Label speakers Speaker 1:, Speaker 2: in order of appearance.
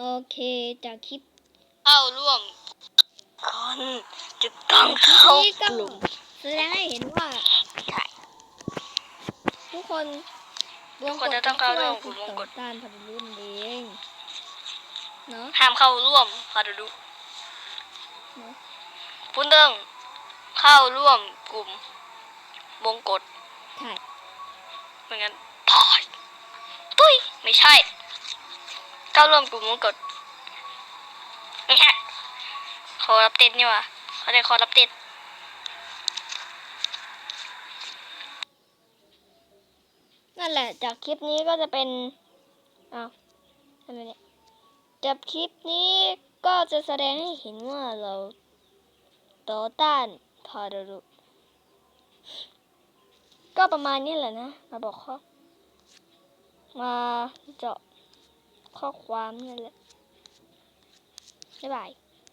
Speaker 1: โอเคจากคลิป
Speaker 2: เข้าร่วมคนจะต้อง
Speaker 1: คลิป
Speaker 2: เข้า
Speaker 1: นี้
Speaker 2: ก
Speaker 1: ก็
Speaker 2: ลุ่ม
Speaker 1: แสดงให้เห็นว่า
Speaker 2: ใช่
Speaker 1: ทุกคน
Speaker 2: ทุกคนจะต้องเข้าร่วมกลุ่มวงกต
Speaker 1: ต่อต้านพันธุ์รุ่นเองเนาะ
Speaker 2: ห้ามเข้าร่วมคาดูดู
Speaker 1: เนอะ
Speaker 2: พุ่นเดิงเข้าร่วมกลุ่มวงกฎ
Speaker 1: ใช่
Speaker 2: เหมือนกันพอยตุ้ยไม่ใช่ เข้าร่วมกลุ่มวงกฎไม่ใช่ขอรับเต้นนี่วะเขาได้ขอรับเต้น
Speaker 1: นั่นแหละ จากคลิปนี้ก็จะเป็นอ้าวอะไรเนี่ยจากคลิปนี้ก็จะแสดงให้เห็นว่าเราต่อต้านพารุก็ประมาณนี้แหละนะ มาบอกเข้อมาเจาะ ข้อความนี่แหละบ๊ายบาย